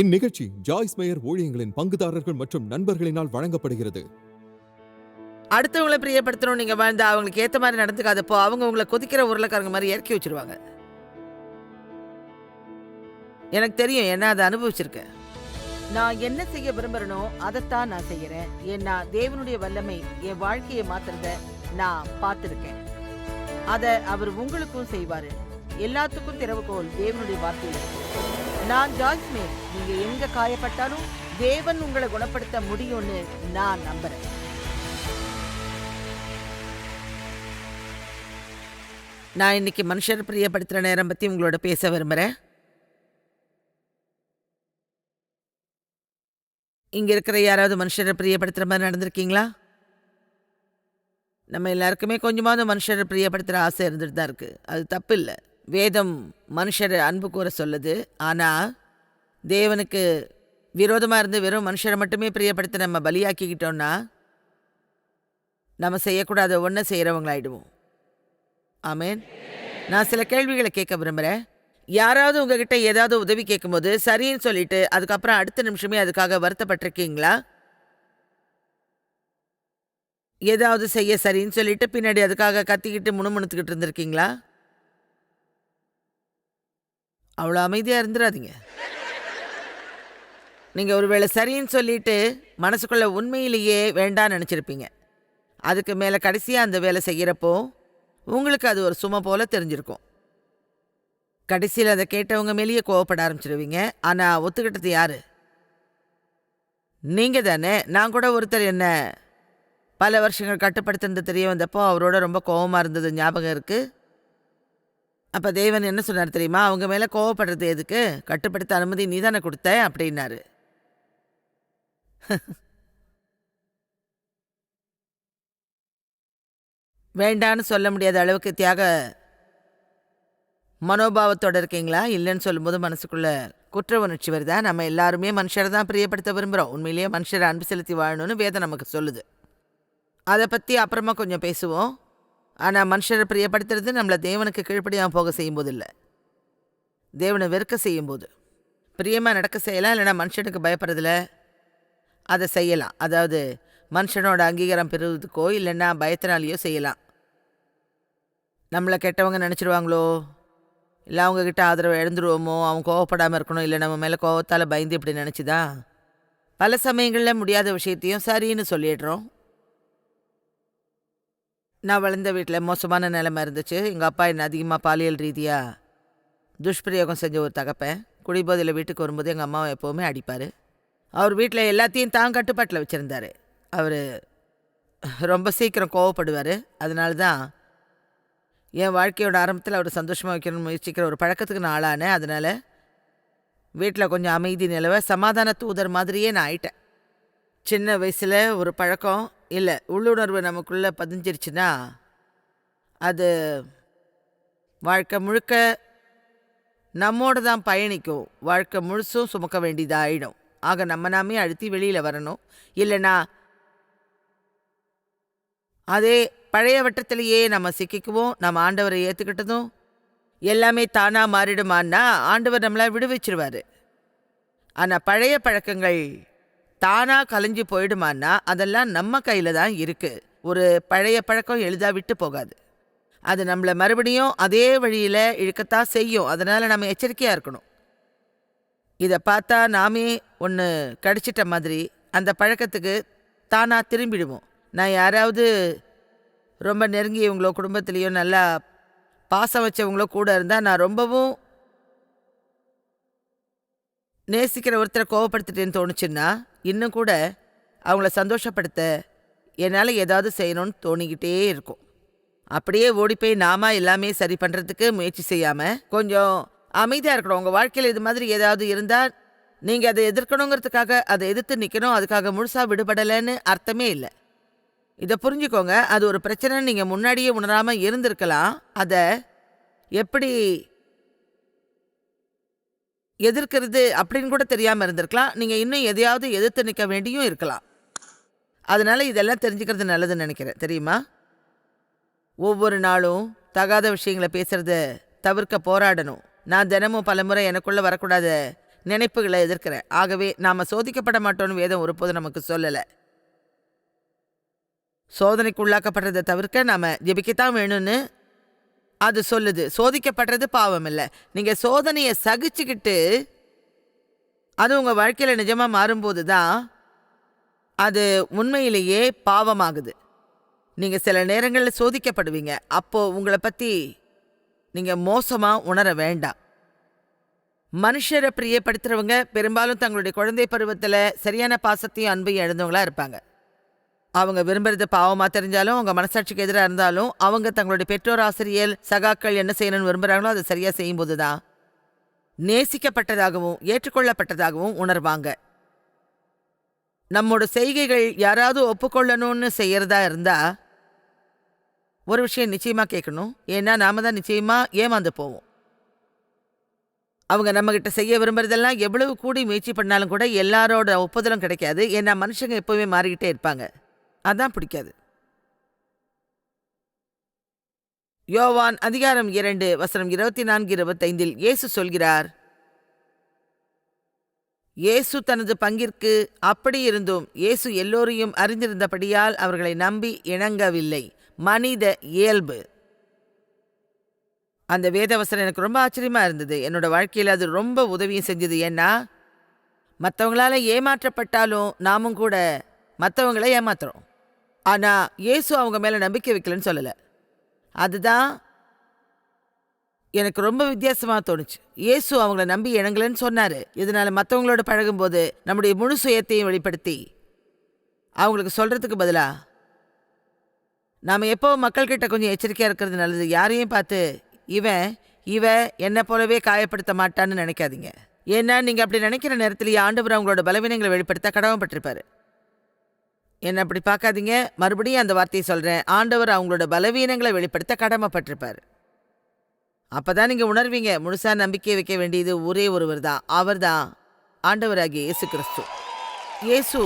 இந்நிகழ்ச்சி Joyce mayor ஊழியங்களின் பங்குதாரர்கள் மற்றும் நண்பர்களினால் வழங்கப்படுகிறது. அடுத்தவங்களை பிரியப்படுத்தணும் நீங்க வாழ்ந்தா அவங்களுக்கு ஏத்த மாதிரி நடந்துக்காதப்போ அவங்க உங்களை கொதிக்கிற உருளைக்காரங்க மாதிரி இறக்கி வச்சிருவாங்க. எனக்கு தெரியும் என்ன அதை அனுபவிச்சிருக்கேன் நான் என்ன செய்ய விரும்புறனோ அதைத்தான் நான் செய்யறேன். ஏன்னா தேவனுடைய வல்லமை என் வாழ்க்கையை மாத்துறத நான் பார்த்திருக்கேன். அதை அவர் உங்களுக்கும் செய்வாரு. எல்லாத்துக்கும் திறவுகோல் தேவனுடைய வார்த்தையில் இருக்கு. நான் ஜாய்ஸ்மே நீங்க எங்க காயப்பட்டாலும் தேவன் உங்களை குணப்படுத்த முடியும்னு நான் நம்புறேன். நான் இன்னைக்கு மனுஷர் பிரியப்படுத்துகிற நேரம் பற்றி உங்களோட பேச விரும்புகிறேன் இங்கே இருக்கிற யாராவது மனுஷரை பிரியப்படுத்துகிற மாதிரி நடந்திருக்கீங்களா? நம்ம எல்லாருக்குமே கொஞ்சமாவது மனுஷரை பிரியப்படுத்துகிற ஆசை இருந்துட்டு தான் இருக்குது அது தப்பு இல்லை வேதம் மனுஷரை அன்பு கூற சொல்லுது. ஆனால் தேவனுக்கு விரோதமாக இருந்து வெறும் மனுஷரை மட்டுமே பிரியப்படுத்த நம்ம பலியாக்கிக்கிட்டோம்னா நம்ம செய்யக்கூடாத ஒன்றை செய்கிறவங்களாயிடுவோம் ஆமேன். நான் சில கேள்விகளை கேட்க விரும்புகிறேன் யாராவது உங்ககிட்ட ஏதாவது உதவி கேட்கும்போது சரின்னு சொல்லிட்டு அதுக்கப்புறம் அடுத்த நிமிஷமே அதுக்காக வருத்தப்பட்டிருக்கீங்களா? ஏதாவது செய்ய சரின்னு சொல்லிட்டு பின்னாடி அதுக்காக கத்திக்கிட்டு முணுமுணுத்துக்கிட்டு இருந்திருக்கீங்களா? அவ்வளோ அமைதியாக இருந்துடாதீங்க நீங்கள் ஒருவேளை சரின்னு சொல்லிட்டு மனசுக்குள்ள உண்மையிலேயே வேண்டான்னு நினச்சிருப்பீங்க. அதுக்கு மேலே கடைசியாக அந்த வேலை செய்கிறப்போ உங்களுக்கு அது ஒரு சுமை போல தெரிஞ்சிருக்கும். கடைசியில் அதை கேட்டவங்க மேலேயே கோவப்பட ஆரம்பிச்சிருவீங்க. ஆனால் ஒத்துக்கிட்டது யார்? நீங்கள் தானே. நான் கூட ஒருத்தர் என்ன பல வருஷங்கள் கட்டுப்படுத்துனது தெரிய வந்தப்போ அவரோட ரொம்ப கோவமாக இருந்தது ஞாபகம் இருக்கு. அப்போ தேவன் என்ன சொன்னார் தெரியுமா? அவங்க மேலே கோவப்படுறது எதுக்கு? கட்டுப்படுத்த அனுமதி நீ தானே கொடுத்த? அப்படின்னாரு. வேண்டான்னு சொல்ல முடியாத அளவுக்கு தியாக மனோபாவத்தோட இருக்கீங்களா? இல்லைன்னு சொல்லும்போது மனசுக்குள்ள குற்ற உணர்ச்சி வருதா? நம்ம எல்லாருமே மனுஷரை தான் பிரியப்படுத்த விரும்புகிறோம் உண்மையிலேயே மனுஷரை அன்பு செலுத்தி வாழணும்னு வேதம் நமக்கு சொல்லுது. அதை பற்றி அப்புறமா கொஞ்சம் பேசுவோம். ஆனால் மனுஷரை பிரியப்படுத்துறது நம்மளை தேவனுக்கு கீழ்ப்படியாமல் போக செய்யும்போது இல்லை தேவனை வெறுக்க செய்யும்போது. பிரியமாக நடக்க செய்யலாம் இல்லைன்னா மனுஷனுக்கு பயப்படுறதில்ல அதை செய்யலாம். அதாவது மனுஷனோட அங்கீகாரம் பெறுவதுக்கோ இல்லைன்னா பயத்தினாலேயோ செய்யலாம். நம்மளை கெட்டவங்க நினச்சிருவாங்களோ? இல்லை அவங்கக்கிட்ட ஆதரவு இழந்துருவோமோ அவங்க கோவப்படாமல் இருக்கணும் இல்லை நம்ம மேலே கோவத்தால் பயந்து இப்படி நினச்சிதா? பல சமயங்களில் முடியாத விஷயத்தையும் சரின்னு சொல்லிடுறோம். நான் வளர்ந்த வீட்டில் மோசமான நிலைமை இருந்துச்சு. எங்கள் அப்பா என்ன அதிகமாக பாலியல் ரீதியாக துஷ்பிரயோகம் செஞ்ச ஒரு தகப்பேன். குடிபோதையில் வீட்டுக்கு வரும்போது எங்கள் அம்மாவை எப்போவுமே அடிப்பார். அவர் வீட்டில் எல்லாத்தையும் தான் கட்டுப்பாட்டில் வச்சுருந்தார். அவர் ரொம்ப சீக்கிரம் கோவப்படுவார். அதனால தான் என் வாழ்க்கையோட ஆரம்பத்தில் அவர் சந்தோஷமாக வைக்கணும்னு முயற்சிக்கிற ஒரு பழக்கத்துக்கு நான் ஆளானேன். அதனால் வீட்டில் கொஞ்சம் அமைதி நிலவ சமாதான தூதர் மாதிரியே நான் ஆயிட்டேன். சின்ன வயசில் ஒரு பழக்கம் இல்லை உள்ளுணர்வு நமக்குள்ளே பதிஞ்சிருச்சுன்னா அது வாழ்க்கை முழுக்க நம்மோட தான் பயணிக்கும். வாழ்க்கை முழுசும் சுமக்க வேண்டியதாக ஆயிடும் ஆக நம்ம நாமே அழுத்தி வெளியில் வரணும். இல்லைனா அதே பழைய வட்டத்திலேயே நம்ம சிக்கிக்குவோம். நம்ம ஆண்டவரை ஏற்றுக்கிட்டதும் எல்லாமே தானாக மாறிடுமான்னா ஆண்டவர் நம்மளை விடுவிச்சிருவார். ஆனால் பழைய பழக்கங்கள் தானாக கலைஞ்சு போயிடுமான்னா அதெல்லாம் நம்ம கையில் தான் இருக்குது ஒரு பழைய பழக்கம் எளிதாக விட்டு போகாது. அது நம்மளை மறுபடியும் அதே வழியில் இழுக்கத்தான் செய்யும். அதனால் நம்ம எச்சரிக்கையாக இருக்கணும். இதை பார்த்தா நாமே ஒன்று கடிச்சிட்ட மாதிரி அந்த பழக்கத்துக்கு தானாக திரும்பிடுவோம். நான் யாராவது ரொம்ப நெருங்கியவங்களோ குடும்பத்துலேயோ நல்லா பாசம் வச்சவங்களோ கூட இருந்தால் நான் ரொம்பவும் நேசிக்கிற ஒருத்தரை கோவப்படுத்திட்டேன்னு தோணுச்சுன்னா இன்னும் கூட அவங்கள சந்தோஷப்படுத்த என்னால் ஏதாவது செய்யணும்னு தோணிக்கிட்டே இருக்கும். அப்படியே ஓடி போய் நாம எல்லாமே சரி பண்ணுறதுக்கு முயற்சி செய்யாமல் கொஞ்சம் அமைதியாக இருக்கணும். உங்கள் வாழ்க்கையில் இது மாதிரி ஏதாவது இருந்தால் நீங்கள் அதை எதிர்க்கணுங்கிறதுக்காக அதை எதிர்த்து நிற்கணும் அதுக்காக முழுசாக விடுபடலைன்னு அர்த்தமே இல்லை. இதை புரிஞ்சுக்கோங்க. அது ஒரு பிரச்சனைன்னு நீங்கள் முன்னாடியே உணராமல் இருந்திருக்கலாம். அதை எப்படி எதிர்க்கிறது அப்படின்னு கூட தெரியாமல் இருந்திருக்கலாம். நீங்கள் இன்னும் எதையாவது எதிர்த்து நிற்க வேண்டியும் இருக்கலாம். அதனால் இதெல்லாம் தெரிஞ்சுக்கிறது நல்லதுன்னு நினைக்கிறேன். தெரியுமா? ஒவ்வொரு நாளும் தகாத விஷயங்களை பேசுகிறத தவிர்க்க போராடணும். நான் தினமும் பலமுறை எனக்குள்ளே வரக்கூடாத நினைப்புகளை எதிர்க்கிறேன். ஆகவே நாம் சோதிக்கப்பட மாட்டோம்னு வேதம் ஒருபோது நமக்கு சொல்லலை. சோதனைக்கு உள்ளாக்கப்படுறதை தவிர்க்க நாம் ஜெபிக்கத்தான் வேணும்னு அது சொல்லுது. சோதிக்கப்படுறது பாவம் இல்லை நீங்கள் சோதனையை சகிச்சுக்கிட்டு அது உங்கள் வாழ்க்கையில் நிஜமாக மாறும்போது தான் அது உண்மையிலேயே பாவமாகுது. நீங்கள் சில நேரங்களில் சோதிக்கப்படுவீங்க. அப்போது உங்களை பற்றி நீங்கள் மோசமாக உணர வேண்டாம். மனுஷரை பிரியப்படுத்துறவங்க பெரும்பாலும் தங்களுடைய குழந்தை பருவத்தில் சரியான பாசத்தையும் அன்பையும் எழுந்தவங்களாக இருப்பாங்க. அவங்க விரும்புறது பாவமா தெரிஞ்சாலும் அவங்க மனசாட்சிக்கு எதிராக இருந்தாலும் அவங்க தங்களுடைய பெற்றோர் ஆசிரியர் சகாக்கள் என்ன செய்யணும்னு விரும்புறாங்களோ அதை சரியா செய்யும்போது தான் நேசிக்கப்பட்டதாகவும் ஏற்றுக்கொள்ளப்பட்டதாகவும் உணர்வாங்க. நம்மோட செய்கைகள் யாராவது ஒப்புக்கொள்ளணும்னு செய்யறதா இருந்தா ஒரு விஷயம் நிச்சயமா கேட்கணும். ஏன்னா நாம தான் நிச்சயமா ஏமாந்து போவோம். அவங்க நம்ம கிட்ட செய்ய விரும்புறதெல்லாம் எவ்வளவு கூடி முயற்சி பண்ணாலும் கூட எல்லாரோட ஒப்புதலும் கிடைக்காது. ஏன்னா மனுஷங்க எப்பவுமே மாறிக்கிட்டே இருப்பாங்க. அதான் பிடிக்காது. யோவான் அதிகாரம் இரண்டு வசனம் இருபத்தி நான்கு இருபத்தைந்தில் இயேசு சொல்கிறார் இயேசு தனது பங்கிற்கு அப்படி இருந்தும் இயேசு எல்லோரையும் அறிந்திருந்தபடியால் அவர்களை நம்பி இணங்கவில்லை. மனித இயல்பு. அந்த வேதவசனம் எனக்கு ரொம்ப ஆச்சரியமாக இருந்தது. என்னோட வாழ்க்கையில் அது ரொம்ப உதவியும் செஞ்சது. ஏன்னா மற்றவங்களால ஏமாற்றப்பட்டாலும் நாமும் கூட மற்றவங்களை ஏமாத்துறோம். ஆனா இயேசு அவங்க மேல நம்பிக்கை வைக்கலன்னு சொல்லல. அதுதான் எனக்கு ரொம்ப வித்தியாசமாக தோணுச்சு. இயேசு அவங்கள நம்பி இணங்கலன்னு சொன்னார். இதனால் மற்றவங்களோட பழகும்போது நம்முடைய முழு சுயத்தையும் வெளிப்படுத்தி அவங்களுக்கு சொல்கிறதுக்கு பதிலாக நாம் எப்போ மக்கள்கிட்ட கொஞ்சம் எச்சரிக்கையாக இருக்கிறது நல்லது யாரையும் பார்த்து இவன் இவ என்னை போலவே காயப்படுத்த மாட்டான்னு நினைக்காதீங்க. ஏன்னா நீங்கள் அப்படி நினைக்கிற நேரத்திலேயே ஆண்டவர் அவங்களோட பலவீனங்களை வெளிப்படுத்த கடமைப்பட்டிருப்பாரு. என்ன அப்படி பார்க்காதீங்க. மறுபடியும் அந்த வார்த்தையை சொல்கிறேன் ஆண்டவர் அவங்களோட பலவீனங்களை வெளிப்படுத்த கடமைப்பட்டிருப்பார். அப்போ தான் நீங்கள் உணர்வீங்க. முழுசா நம்பிக்கை வைக்க வேண்டியது ஒரே ஒருவர் தான். அவர் தான் ஆண்டவராகிய இயேசு கிறிஸ்து. இயேசு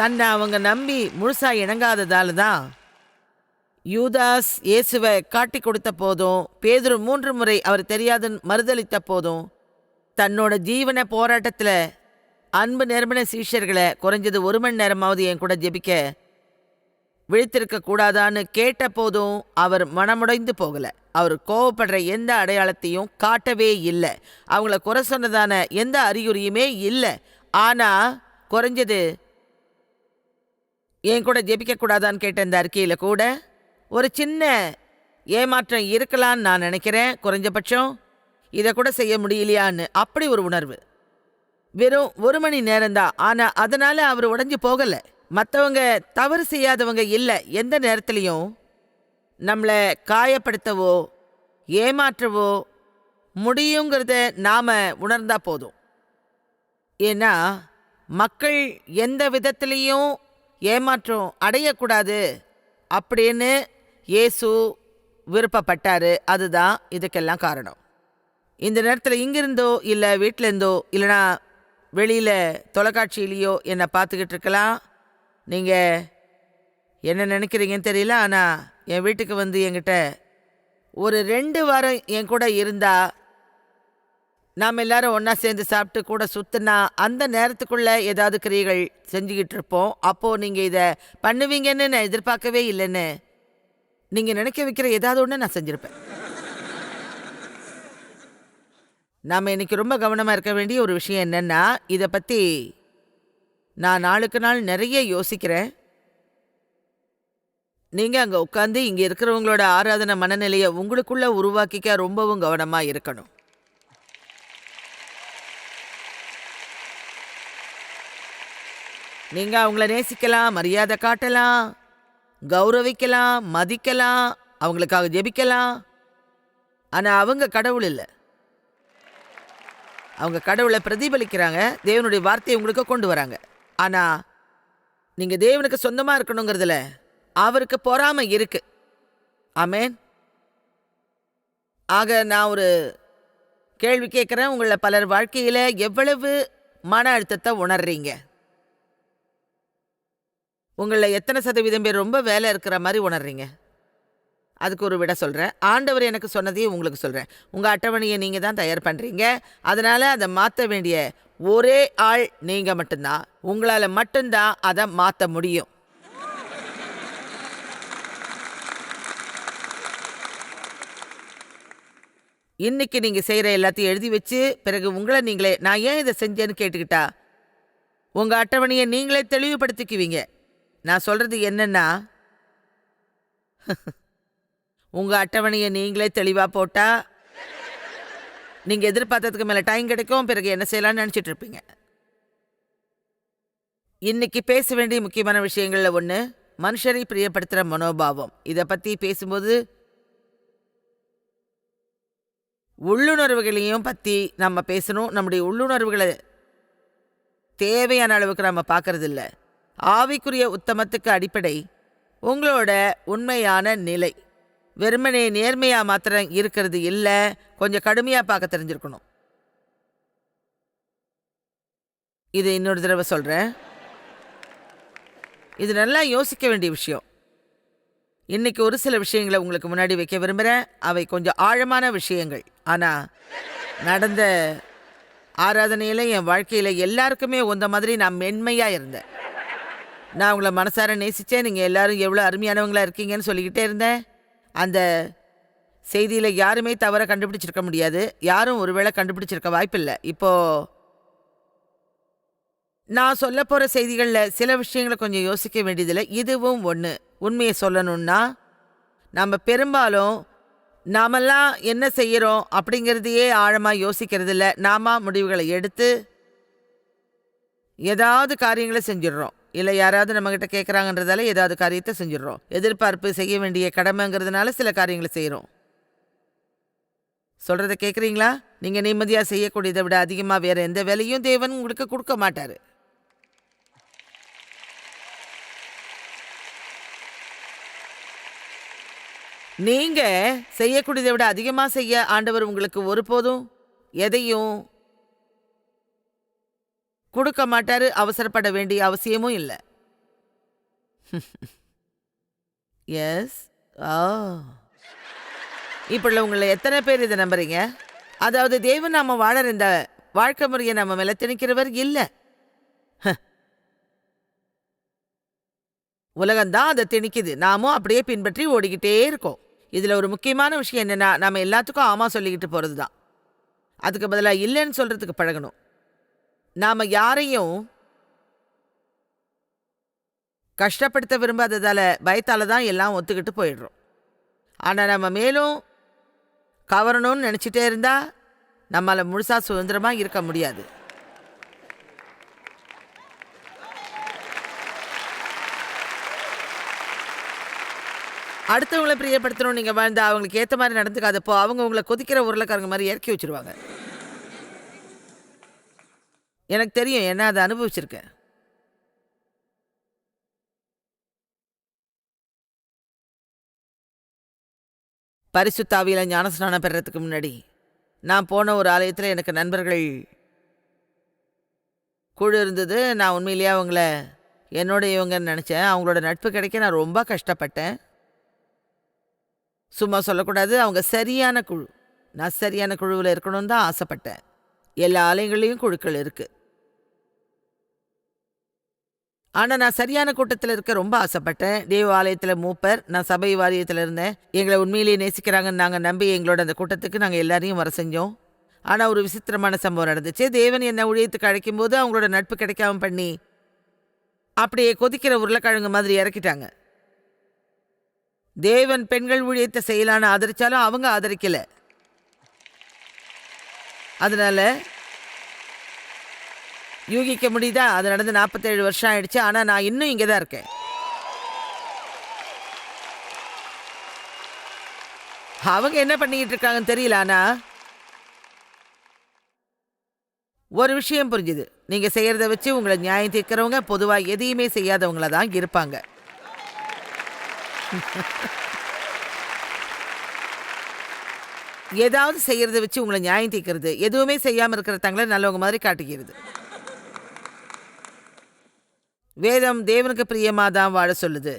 தன்னை அவங்க நம்பி முழுசா இணங்காததால தான் யூதாஸ் இயேசுவை காட்டி கொடுத்த போதும் பேதுரு மூன்று முறை அவர் தெரியாதுன்னு மறுதளித்த போதும் தன்னோட ஜீவன போராட்டத்தில் அன்பு நிரம்பின சீஷர்களை குறைஞ்சது ஒரு மணி நேரமாவது என் கூட ஜெபிக்க விழித்திருக்க கூடாதான்னு கேட்ட போதும் அவர் மனமுடைந்து போகல. அவர் கோவப்படுற எந்த அடையாளத்தையும் காட்டவே இல்லை. அவங்கள குறை சொன்னதான எந்த அறிகுறியுமே இல்லை. ஆனா குறைஞ்சது என் கூட ஜெபிக்க கூடாதான்னு கேட்ட இந்த அறிக்கையில கூட ஒரு சின்ன ஏமாற்றம் இருக்கலான்னு நான் நினைக்கிறேன். குறைஞ்சபட்சம் இதை கூட செய்ய முடியலையான்னு. அப்படி ஒரு உணர்வு. வெறும் ஒரு மணி நேரம்தான் ஆனா அதனால அவர் உடைஞ்சு போகல. மற்றவங்க தவறு செய்யாதவங்க இல்லை. எந்த நேரத்துலையும். நம்மளை காயப்படுத்தவோ ஏமாற்றவோ முடியுங்கிறத நாம உணர்ந்தா போதும். ஏன்னா மக்கள் எந்த விதத்திலையும் ஏமாற்றம் அடையக்கூடாது அப்படின்னு இயேசு விருப்பப்பட்டாரு. அதுதான் இதுக்கெல்லாம் காரணம். இந்த நேரத்தில் இங்கிருந்தோ இல்லை வீட்டிலேருந்தோ இல்லைனா வெளியில் தொலைக்காட்சியிலையோ என்னை பார்த்துக்கிட்டு இருக்கலாம். நீங்கள் என்ன நினைக்கிறீங்கன்னு தெரியல ஆனால் என் வீட்டுக்கு வந்து என்கிட்ட ஒரு ரெண்டு வாரம் என் கூட இருந்தா நாம் எல்லாரும் ஒன்றா சேர்ந்து சாப்பிட்டு கூட சுத்தினா அந்த நேரத்துக்குள்ளே ஏதாவது கிரியைகள் செஞ்சுக்கிட்டு இருப்போம். அப்போது நீங்கள் இதை பண்ணுவீங்கன்னு நான் எதிர்பார்க்கவே இல்லைன்னு நீங்கள் நினைக்க வைக்கிற ஏதாவது ஒன்று நான் செஞ்சுருப்பேன். நாம் இன்னைக்கு ரொம்ப கவனமாக இருக்க வேண்டிய ஒரு விஷயம் என்னென்னா இதை பற்றி நான் நாளுக்கு நாள் நிறைய யோசிக்கிறேன். நீங்கள் அங்கே உட்காந்து இங்கே இருக்கிறவங்களோட ஆராதனை மனநிலையை உங்களுக்குள்ளே உருவாக்கிக்க ரொம்பவும் கவனமாக இருக்கணும். நீங்கள் அவங்கள நேசிக்கலாம் மரியாதை காட்டலாம் கௌரவிக்கலாம் மதிக்கலாம் அவங்களுக்காக ஜெபிக்கலாம். ஆனால் அவங்க கடவுள் இல்லை. அவங்க கடவுளை பிரதிபலிக்கிறாங்க தேவனுடைய வார்த்தையை உங்களுக்கு கொண்டு வராங்க. ஆனால் நீங்கள் தேவனுக்கு சொந்தமாக இருக்கணுங்கிறதுல அவருக்கு பொறாமை இருக்கு. ஆமேன். ஆக நான் ஒரு கேள்வி கேட்குறேன். உங்களை பலர் வாழ்க்கையில் எவ்வளவு மன அழுத்தத்தை உணர்றீங்க? உங்களில் எத்தனை சதவீதம் பேர் ரொம்ப வேலை இருக்கிற மாதிரி உணர்றீங்க? அதுக்கு ஒரு விட சொல்கிறேன் ஆண்டவர் எனக்கு சொன்னதையும் உங்களுக்கு சொல்கிறேன் உங்கள் அட்டவணையை நீங்கள் தான் தயார் பண்ணுறீங்க அதனால் அதை மாற்ற வேண்டிய ஒரே ஆள் நீங்கள் மட்டும்தான். உங்களால் மட்டும்தான் அதை மாற்ற முடியும். இன்னைக்கு நீங்கள் செய்கிற எல்லாத்தையும் எழுதி வச்சு பிறகு உங்களை நீங்களே நான் ஏன் இதை செஞ்சேன்னு கேட்டுக்கிட்டா? உங்கள் அட்டவணையை நீங்களே தெளிவுபடுத்திக்குவீங்க. நான் சொல்கிறது என்னென்னா உங்கள் அட்டவணையை நீங்களே தெளிவாக போட்டால் நீங்கள் எதிர்பார்த்ததுக்கு மேலே டைம் கிடைக்கும். பிறகு என்ன செய்யலாம்னு நினச்சிட்டு இருப்பீங்க. இன்னைக்கு பேச வேண்டிய முக்கியமான விஷயங்களில் ஒன்று மனுஷரை பிரியப்படுத்துகிற மனோபாவம். இதை பற்றி பேசும்போது உள்ளுணர்வுகளையும் பற்றி நம்ம பேசணும். நம்முடைய உள்ளுணர்வுகளை தேவையான அளவுக்கு நம்ம பார்க்குறதில்ல. ஆவிக்குரிய உத்தமத்துக்கு அடிப்படை உங்களோட உண்மையான நிலை. வெறுமனே நேர்மையாக மாத்திரம் இருக்கிறது இல்லை. கொஞ்சம் கடுமையாக பார்க்க தெரிஞ்சிருக்கணும். இது இன்னொரு தடவை சொல்கிறேன் இது நல்லா யோசிக்க வேண்டிய விஷயம். இன்னைக்கு ஒரு சில விஷயங்களை உங்களுக்கு முன்னாடி வைக்க விரும்புகிறேன் அவை கொஞ்சம் ஆழமான விஷயங்கள். ஆனால் நடந்த ஆராதனையில் என் வாழ்க்கையில் எல்லாருக்குமே உந்த மாதிரி நான் மென்மையாக இருந்தேன். நான் உங்களை மனசார நேசித்தேன் நீங்கள் எல்லாரும் எவ்வளோ அருமையானவங்களா இருக்கீங்கன்னு சொல்லிக்கிட்டே இருந்தேன். அந்த செய்தியில் யாருமே தவற கண்டுபிடிச்சிருக்க முடியாது. யாரும் ஒருவேளை கண்டுபிடிச்சிருக்க வாய்ப்பில்லை. இப்போது நான் சொல்ல போகிற செய்திகளில் சில விஷயங்களை கொஞ்சம் யோசிக்க வேண்டியதில்லை. இதுவும் ஒன்று உண்மையை சொல்லணும்னா நம்ம பெரும்பாலும் நாமெல்லாம் என்ன செய்கிறோம் அப்படிங்கிறதையே ஆழமாக யோசிக்கிறது இல்லை நாம முடிவுகளை எடுத்து ஏதாவது காரியங்களை செஞ்சிடுறோம். இல்லை யாராவது நம்மக்கிட்ட கேட்குறாங்கன்றதால ஏதாவது காரியத்தை செஞ்சிடுறோம். எதிர்பார்ப்பு செய்ய வேண்டிய கடமைங்கிறதுனால சில காரியங்களை செய்கிறோம் சொல்கிறத கேட்குறீங்களா நீங்கள் நிம்மதியாக செய்யக்கூடியதை விட அதிகமாக வேறு எந்த வேலையும் தேவன் உங்களுக்கு கொடுக்க மாட்டார். நீங்கள் செய்யக்கூடியதை விட அதிகமாக செய்ய ஆண்டவர் உங்களுக்கு ஒருபோதும் எதையும் கொடுக்க மாட்டாரு அவசரப்பட வேண்டிய அவசியமும் இல்லை. எஸ் ஆ oh. இப்படி உங்களை எத்தனை பேர் இதை நம்புறீங்க? அதாவது தேவன் நாம வாழற இந்த வாழ்க்கை முறையை நம்ம மேல திணிக்கிறவர் இல்லை. உலகம்தான் அதை திணிக்குது. நாமும் அப்படியே பின்பற்றி ஓடிக்கிட்டே இருக்கோம். இதில் ஒரு முக்கியமான விஷயம் என்னென்னா நம்ம எல்லாத்துக்கும் ஆமாம் சொல்லிக்கிட்டு போகிறது தான் அதுக்கு பதிலாக இல்லைன்னு சொல்கிறதுக்கு பழகணும். நாம் யாரையும் கஷ்டப்படுத்த விரும்பாததால் பயத்தால் தான் எல்லாம் ஒத்துக்கிட்டு போயிடுறோம். ஆனால் நம்ம மேலும் கவரணும்னு நினச்சிட்டே இருந்தால் நம்மளால் முழுசாக சுதந்திரமாக இருக்க முடியாது. அடுத்தவங்களை பிரியப்படுத்தணும் நீங்கள் வாழ்ந்தால் அவங்களுக்கு ஏற்ற மாதிரி நடந்துக்காதப்போ அவங்க உங்களை கொதிக்கிற உருளைக்காரங்க மாதிரி இறக்கி வச்சிருவாங்க. எனக்கு தெரியும் என்ன அதை அனுபவிச்சிருக்கேன். பரிசுத்தாவியில் ஞானஸ்நானம் பெறத்துக்கு முன்னாடி நான் போன ஒரு ஆலயத்தில் எனக்கு நண்பர்கள் குழு இருந்தது. நான் உண்மையிலேயே அவங்கள என்னோட இவங்கன்னு நினச்சேன். அவங்களோட நட்பு கிடைக்க நான் ரொம்ப கஷ்டப்பட்டேன். சும்மா சொல்லக்கூடாது அவங்க சரியான குழு. நான் சரியான குழுவில் இருக்கணும்னு தான் ஆசைப்பட்டேன். எல்லா ஆலயங்கள்லேயும் குழுக்கள் இருக்குது ஆனால் நான் சரியான கூட்டத்தில் இருக்க ரொம்ப ஆசைப்பட்டேன். தேவாலயத்தில் மூப்பர் நான் சபை வாரியத்தில் இருந்தேன். எங்களை உண்மையிலேயே நேசிக்கிறாங்கன்னு நாங்கள் நம்பி எங்களோட அந்த கூட்டத்துக்கு நாங்கள் எல்லாரையும் வர செஞ்சோம். ஆனால் ஒரு விசித்திரமான சம்பவம் நடந்துச்சு. தேவன் என்னை ஊழியத்துக்கு அழைக்கும்போது அவங்களோட நட்பு கிடைக்காம பண்ணி அப்படியே கொதிக்கிற உருளைக்கிழங்கு மாதிரி இறக்கிட்டாங்க. தேவன் பெண்கள் ஊழியத்தை செய்யலான்னு ஆதரிச்சாலும் அவங்க ஆதரிக்கலை. அதனால யூகிக்க முடியுதா? அது நடந்து நாற்பத்தேழு வருஷம் ஆயிடுச்சு. ஆனால் நான் இன்னும் இங்கே தான் இருக்கேன். அவங்க என்ன பண்ணிக்கிட்டு இருக்காங்கன்னு தெரியல ஆனா ஒரு விஷயம் புரிஞ்சுது. நீங்கள் செய்கிறத வச்சு உங்களை நியாயம் தீர்க்கிறவங்க பொதுவாக எதையுமே செய்யாதவங்கள தான் இருப்பாங்க. ஏதாவது செய்கிறத வச்சு உங்களை நியாயம் தீர்க்கிறது. எதுவுமே செய்யாமல் இருக்கிற தங்களை நல்லவங்க மாதிரி காட்டிக்கிறது வேதம் தேவனுக்கு பிரியமாக தான் வாழ சொல்லுது.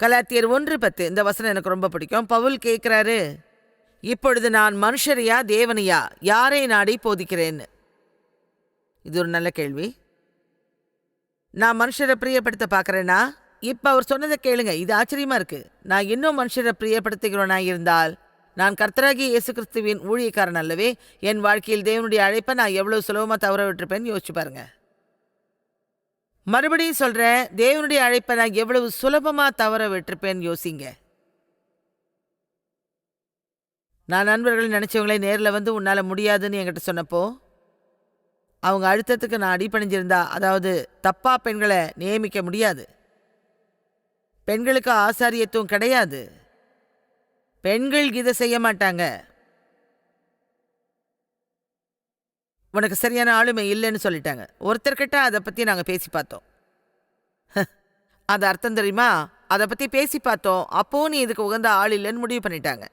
கலாத்தியர் ஒன்று பத்து இந்த வசனம் எனக்கு ரொம்ப பிடிக்கும். பவுல் கேட்குறாரு இப்பொழுது நான் மனுஷரையா தேவனையா? யாரை நாடி போதிக்கிறேன்னு? இது ஒரு நல்ல கேள்வி. நான் மனுஷரை பிரியப்படுத்த பார்க்கறேன்னா இப்போ அவர் சொன்னதை கேளுங்க இது ஆச்சரியமா இருக்கு. நான் இன்னும் மனுஷரை பிரியப்படுத்துகிறவனா இருந்தால் நான் கர்த்தராகி இயேசு கிறிஸ்துவின் ஊழியக்காரன் அல்லவே என் வாழ்க்கையில் தேவனுடைய அழைப்பை நான் எவ்வளோ சுலபமாக தவற விட்டுருப்பேன்னு யோசிச்சு பாருங்க. மறுபடியும் சொல்கிறேன் தேவனுடைய அழைப்பை நான் எவ்வளவு சுலபமாக தவற விட்டுருப்பேன் யோசிங்க. நான் நண்பர்கள் நினச்சவங்களே நேரில் வந்து உன்னால் முடியாதுன்னு என்கிட்ட சொன்னப்போ அவங்க அழுத்தத்துக்கு நான் அடிபணிஞ்சிருந்தா அதாவது தப்பா பெண்களை நியமிக்க முடியாது. பெண்களுக்கு ஆசாரியத்துவம் கிடையாது. பெண்கள் இதை செய்ய மாட்டாங்க. உனக்கு சரியான ஆளுமை இல்லைன்னு சொல்லிட்டாங்க. ஒருத்தர்கிட்ட அதை பற்றி நாங்கள் பேசி பார்த்தோம். அது அர்த்தம் தெரியுமா? அதை பற்றி பேசி பார்த்தோம். அப்போவும் நீ இதுக்கு உகந்த ஆள் இல்லைன்னு முடிவு பண்ணிட்டாங்க.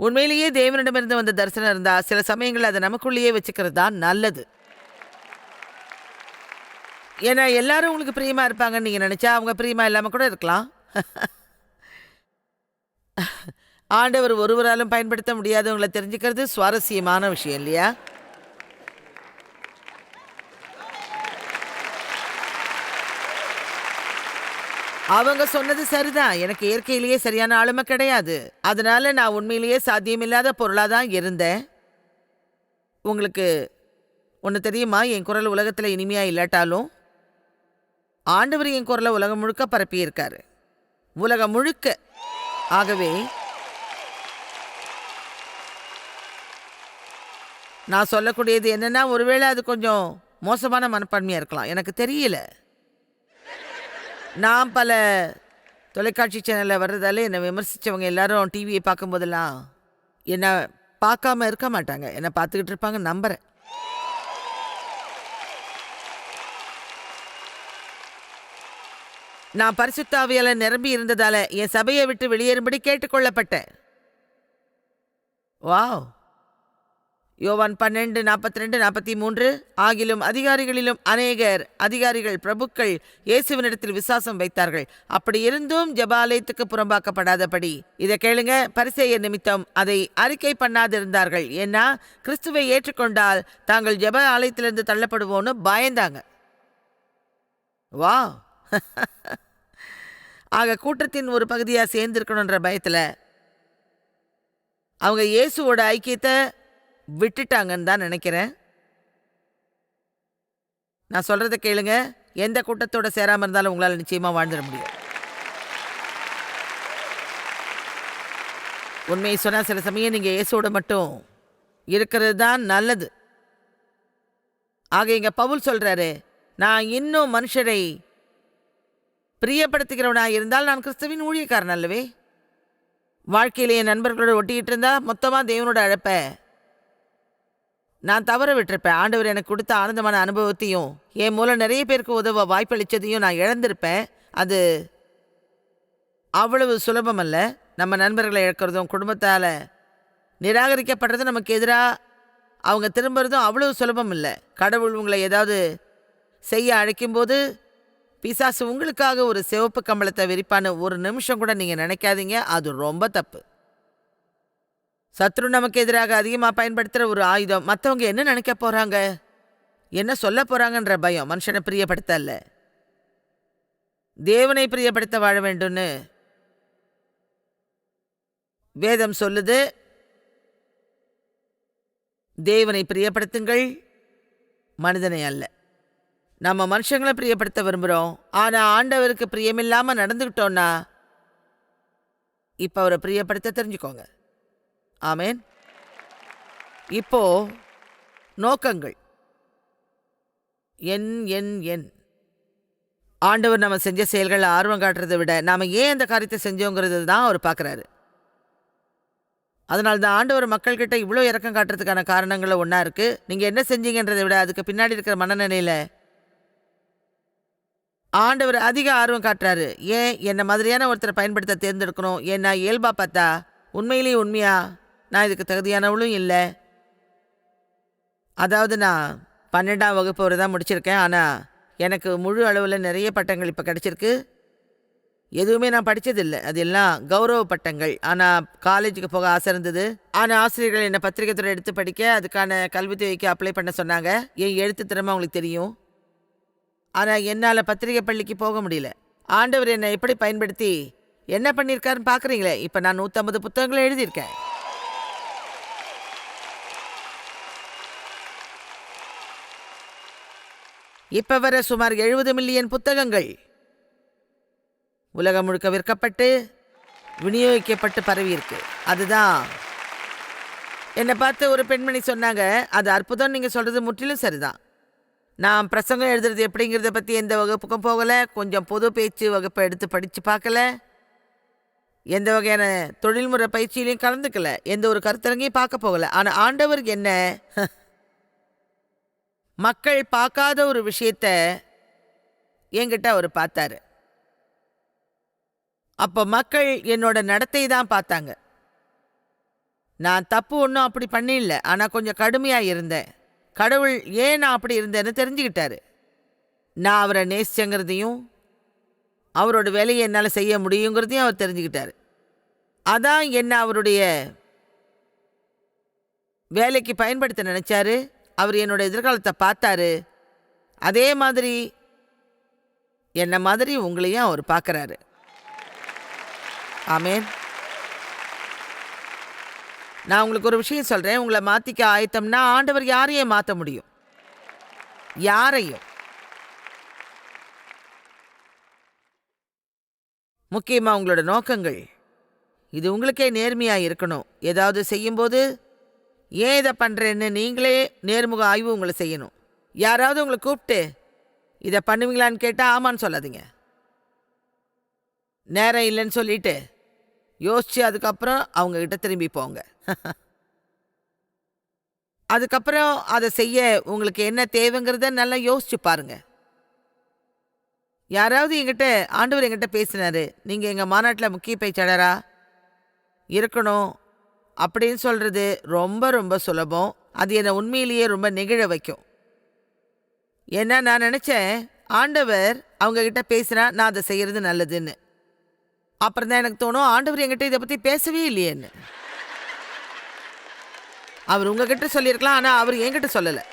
உண்மையிலேயே தேவனிடமிருந்து வந்த தரிசனம் இருந்தால் சில சமயங்கள் அதை நமக்குள்ளேயே வச்சுக்கிறது தான் நல்லது. ஏன்னா எல்லாரும் உங்களுக்கு பிரியமாக இருப்பாங்கன்னு நீங்கள் நினச்சா அவங்க பிரியமாக இல்லாமல் கூட இருக்கலாம். ஆண்டவர் ஒருவராலும் பயன்படுத்த முடியாதவங்களை தெரிஞ்சுக்கிறது சுவாரஸ்யமான விஷயம் இல்லையா? அவங்க சொன்னது சரிதான். எனக்கு இயற்கையிலேயே சரியான ஆளுமை கிடையாது. அதனால நான் உண்மையிலேயே சாத்தியமில்லாத பொருளாக தான் இருந்தேன். உங்களுக்கு ஒன்று தெரியுமா? என் குரல் உலகத்தில் இனிமையாக இல்லாட்டாலும் ஆண்டவர் என் குரலை உலகம் முழுக்க பரப்பியிருக்காரு. உலகம் முழுக்க. ஆகவே நான் சொல்லக்கூடியது என்னன்னா ஒருவேளை அது கொஞ்சம் மோசமான மனப்பான்மையாக இருக்கலாம். எனக்கு தெரியல. நான் பல தொலைக்காட்சி சேனலில் வர்றதால என்னை விமர்சித்தவங்க எல்லாரும் டிவியை பார்க்கும்போதெல்லாம் என்னை பார்க்காம இருக்க மாட்டாங்க. என்னை பார்த்துக்கிட்டு இருப்பாங்க நம்புகிறேன் நான் பரிசுத்தாவியால் நிரம்பி இருந்ததால என் சபையை விட்டு வெளியேறும்படி கேட்டுக்கொள்ளப்பட்டேன். வாவ்! யோவான் பன்னெண்டு நாற்பத்தி ரெண்டு நாற்பத்தி மூன்று ஆகிலும் அதிகாரிகளிலும் அநேகர் அதிகாரிகள் பிரபுக்கள் இயேசுவினிடத்தில் விசுவாசம் வைத்தார்கள். அப்படி இருந்தும் ஜபாலயத்துக்கு புறம்பாக்கப்படாதபடி. இதை கேளுங்க பரிசெயர் நிமித்தம் அதை அறிக்கை பண்ணாதிருந்தார்கள். ஏன்னா கிறிஸ்துவை ஏற்றுக்கொண்டால் தாங்கள் ஜெப ஆலயத்திலிருந்து தள்ளப்படுவோன்னு பயந்தாங்க. வா ஆக கூட்டத்தின் ஒரு பகுதியாக சேர்ந்திருக்கணுன்ற பயத்தில் அவங்க இயேசுவோட ஐக்கியத்தை விட்டுட்டாங்கன்னு தான் நினைக்கிறேன். நான் சொல்கிறத கேளுங்க. எந்த கூட்டத்தோட சேராமல் இருந்தாலும் உங்களால் நிச்சயமாக வாழ்ந்துட முடியும். உண்மையை சொன்னால் சில சமயம் நீங்கள் இயேசோட மட்டும் இருக்கிறது தான் நல்லது. ஆக இங்கே பவுல் சொல்கிறாரு நான் இன்னும் மனுஷரை பிரியப்படுத்துகிறவனா இருந்தால் நான் கிறிஸ்துவின் ஊழியக்காரன் அல்லவே. வாழ்க்கையிலேயே என் நண்பர்களோட ஒட்டிக்கிட்டு இருந்தால் மொத்தமாக தேவனோட அழைப்பை நான் தவற விட்டிருப்பேன். ஆண்டவர் எனக்கு கொடுத்த ஆனந்தமான அனுபவத்தையும் என் மூலம் நிறைய பேருக்கு உதவ வாய்ப்பளித்ததையும் நான் இழந்திருப்பேன். அது அவ்வளவு சுலபமல்ல. நம்ம நண்பர்களை இழக்கிறதும் குடும்பத்தால் நிராகரிக்கப்படுறதும் நமக்கு எதிராக அவங்க திரும்புறதும் அவ்வளவு சுலபம் இல்லை கடவுள் உங்களை ஏதாவது செய்ய அழைக்கும்போது பிசாசு உங்களுக்காக ஒரு சிவப்பு கம்பளத்தை விரிப்பான்னு ஒரு நிமிஷம் கூட நீங்கள் நினைக்காதீங்க. அது ரொம்ப தப்பு. சத்ரு நமக்கு எதிராக அதிகமாக பயன்படுத்துகிற ஒரு ஆயுதம். மற்றவங்க என்ன நினைக்க போகிறாங்க என்ன சொல்ல போகிறாங்கன்ற பயம் மனுஷனை பிரியப்படுத்த அல்ல தேவனை பிரியப்படுத்த வாழ வேண்டும்னு வேதம் சொல்லுது. தேவனை பிரியப்படுத்துங்கள். மனிதனை அல்ல. நம்ம மனுஷங்களை பிரியப்படுத்த விரும்புகிறோம் ஆனால் ஆண்டவருக்கு பிரியமில்லாமல் நடந்துக்கிட்டோன்னா இப்போ அவரை பிரியப்படுத்த தெரிஞ்சுக்கோங்க. ஆமேன். இப்போ நோக்கங்கள். என் என் என். ஆண்டவர் நம்ம செஞ்ச செயல்களை ஆர்வம் காட்டுறதை விட நாம் ஏன் அந்த காரியத்தை செஞ்சோங்கிறது தான் அவர் பார்க்குறாரு. அதனால தான் ஆண்டவர் மக்கள்கிட்ட இவ்வளோ இறக்கம் காட்டுறதுக்கான காரணங்களும் ஒன்றா இருக்குது நீங்கள் என்ன செஞ்சீங்கன்றதை விட அதுக்கு பின்னாடி இருக்கிற மனநிலையில் ஆண்டவர் அதிக ஆர்வம் காட்டுறாரு. ஏன் என்னை மாதிரியான ஒருத்தரை பயன்படுத்த தேர்ந்தெடுக்கணும்? ஏன்னா இயல்பாக இயல்பா பார்த்தா உண்மையிலேயே உண்மையாக நான் இதுக்கு தகுதியானவளும் இல்லை. அதாவது நான் பன்னெண்டாம் வகுப்பு வரை தான் முடிச்சிருக்கேன். ஆனால் எனக்கு முழு அளவில் நிறைய பட்டங்கள் இப்போ கிடைச்சிருக்கு. எதுவுமே நான் படித்ததில்லை அது எல்லாம் கௌரவ பட்டங்கள். ஆனால் காலேஜுக்கு போக ஆசை இருந்தது. ஆனால் ஆசிரியர்கள் என்னை பத்திரிகை துறை எடுத்து படிக்க அதுக்கான கல்வித்துறைக்கு அப்ளை பண்ண சொன்னாங்க. என் எழுத்து திறமை அவங்களுக்கு தெரியும். ஆனால் என்னால் பத்திரிகை பள்ளிக்கு போக முடியல. ஆண்டவர் என்னை எப்படி பயன்படுத்தி என்ன பண்ணியிருக்காருன்னு பார்க்குறீங்களே இப்போ நான் நூற்றம்பது புத்தகங்களை எழுதியிருக்கேன். இப்ப வர சுமார் எழுபது மில்லியன் புத்தகங்கள். உலகம் முழுக்க விற்கப்பட்டு விநியோகிக்கப்பட்டு பரவி இருக்கு அதுதான். என்னை பார்த்து ஒரு பெண்மணி சொன்னாங்க அது அற்புதம் நீங்கள் சொல்கிறது முற்றிலும் சரிதான். நான் பிரசங்கம் எழுதுறது எப்படிங்கிறத பற்றி எந்த வகுப்புக்கும் போகலை. கொஞ்சம் பொது பேச்சு வகுப்பை எடுத்து படித்து பார்க்கல. எந்த வகையான தொழில்முறை பயிற்சியிலையும் கலந்துக்கல. எந்த ஒரு கருத்தரங்கையும் பார்க்க போகலை. ஆனால் ஆண்டவர் என்ன? மக்கள் பார்க்காத ஒரு விஷயத்த என்கிட்ட அவர் பார்த்தாரு. அப்போ மக்கள் என்னோட நடத்தை தான் பார்த்தாங்க. நான் தப்பு ஒன்றும் அப்படி பண்ணிடல ஆனால் கொஞ்சம் கடுமையாக இருந்தேன். கடவுள் ஏன் நான் அப்படி இருந்தேன்னு தெரிஞ்சுக்கிட்டாரு. நான் அவரை நேசிச்சங்கிறதையும் அவரோட வேலையை என்னால் செய்ய முடியுங்கிறதையும் அவர் தெரிஞ்சுக்கிட்டாரு. அதான் என்ன அவருடைய வேலைக்கு பயன்படுத்த நினச்சாரு? அவர் என்னோட எதிர்காலத்தை பார்த்தாரு. அதே மாதிரி என்ன மாதிரி உங்களையும் அவர் பார்க்குறாரு. ஆமேன். நான் உங்களுக்கு ஒரு விஷயம் சொல்கிறேன் உங்களை மாற்றிக்க ஆயத்தம்னா ஆண்டவர் யாரையும் மாற்ற முடியும். யாரையும். முக்கியமாக உங்களோட நோக்கங்கள். இது உங்களுக்கே நேர்மையாக இருக்கணும். ஏதாவது செய்யும்போது ஏன் இதை பண்ணுறேன்னு நீங்களே நேர்முக ஆய்வு உங்களை செய்யணும். யாராவது உங்களை கூப்பிட்டு இதை பண்ணுவீங்களான்னு கேட்டால் ஆமான்னு சொல்லாதீங்க. நேரம் இல்லைன்னு சொல்லிட்டு யோசிச்சு அதுக்கப்புறம் அவங்க கிட்ட திரும்பி போங்க. அதுக்கப்புறம் அதை செய்ய உங்களுக்கு என்ன தேவைங்கிறத நல்லா யோசிச்சு பாருங்க. யாராவது என்கிட்ட ஆண்டவர் என்கிட்ட பேசினாரு. நீங்கள் எங்கள் மாநாட்டில் முக்கிய பேச்சாளரா? இருக்கணும். அப்படின்னு சொல்றது ரொம்ப ரொம்ப சுலபம். அது என்னை உண்மையிலேயே ரொம்ப நெகிழ வைக்கும். ஏன்னா நான் நினச்சேன் ஆண்டவர் அவங்க கிட்ட பேசினா நான் அதை செய்யறது நல்லதுன்னு. அப்புறம் தான் எனக்கு தோணும் ஆண்டவர் என்கிட்ட இதை பற்றி பேசவே இல்லையேன்னு. அவர் உங்ககிட்ட சொல்லியிருக்கலாம் ஆனால் அவர் என்கிட்ட சொல்லலை.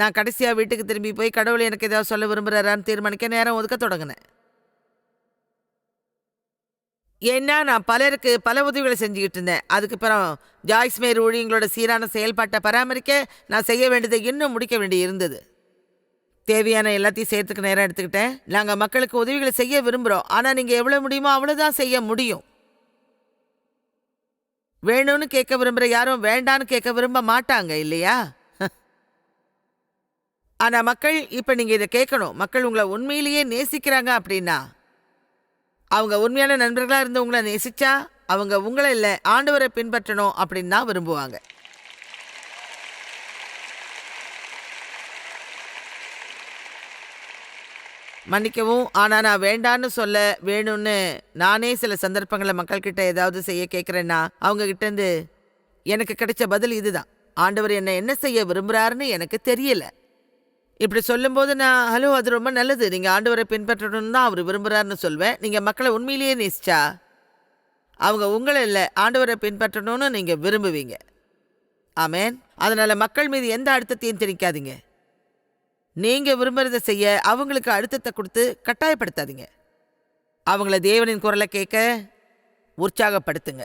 நான் கடைசியாக வீட்டுக்கு திரும்பி போய் கடவுள் எனக்கு ஏதாவது சொல்ல விரும்புகிறாரான்னு தீர்மானிக்க நேரம் ஒதுக்க தொடங்கினேன். ஏன்னா நான் பலருக்கு பல உதவிகளை செஞ்சுக்கிட்டு இருந்தேன். அதுக்கப்புறம் ஜாய்ஸ் மேர் ஊழியங்களோட சீரான செயல்பாட்டை பராமரிக்க நான் செய்ய வேண்டியதை இன்னும் முடிக்க வேண்டி இருந்தது. தேவையான எல்லாத்தையும் செய்யறதுக்கு நேரம் எடுத்துக்கிட்டேன். நாங்கள் மக்களுக்கு உதவிகளை செய்ய விரும்புகிறோம் ஆனால் நீங்கள் எவ்வளோ முடியுமோ அவ்வளோதான் செய்ய முடியும். வேணும்னு கேட்க விரும்புகிற யாரும் வேண்டான்னு கேட்க விரும்ப மாட்டாங்க இல்லையா? ஆனால் மக்கள் இப்போ நீங்கள் இதை கேட்கணும். மக்கள் உங்களை உண்மையிலேயே நேசிக்கிறாங்க அப்படின்னா அவங்க உண்மையான நண்பர்களாக இருந்தவங்களை நேசிச்சா அவங்க உங்களை இல்லை ஆண்டவரை பின்பற்றணும் அப்படின்னு தான் விரும்புவாங்க. மன்னிக்கவும் ஆனால் நான் வேண்டான்னு சொல்ல வேணும்னு நானே சில சந்தர்ப்பங்களில் மக்கள்கிட்ட ஏதாவது செய்ய கேட்குறேன்னா அவங்க இருந்து எனக்கு கிடைச்ச பதில் இதுதான். ஆண்டவர் என்னை என்ன செய்ய விரும்புகிறாருன்னு எனக்கு தெரியல. இப்படி சொல்லும்போது நான் ஹலோ அது ரொம்ப நல்லது. நீங்கள் ஆண்டவரை பின்பற்றணும்னு தான் அவர் விரும்புகிறாருன்னு சொல்வேன். நீங்கள் மக்களை உண்மையிலேயே நேசிச்சா? அவங்க உங்களை இல்லை ஆண்டவரை பின்பற்றணும்னு நீங்கள் விரும்புவீங்க. ஆமேன். அதனால் மக்கள் மீது எந்த அழுத்தத்தையும் திணிக்காதீங்க. நீங்கள் விரும்புகிறத செய்ய அவங்களுக்கு அழுத்தத்தை கொடுத்து கட்டாயப்படுத்தாதீங்க. அவங்கள தேவனின் குரலை கேட்க உற்சாகப்படுத்துங்க.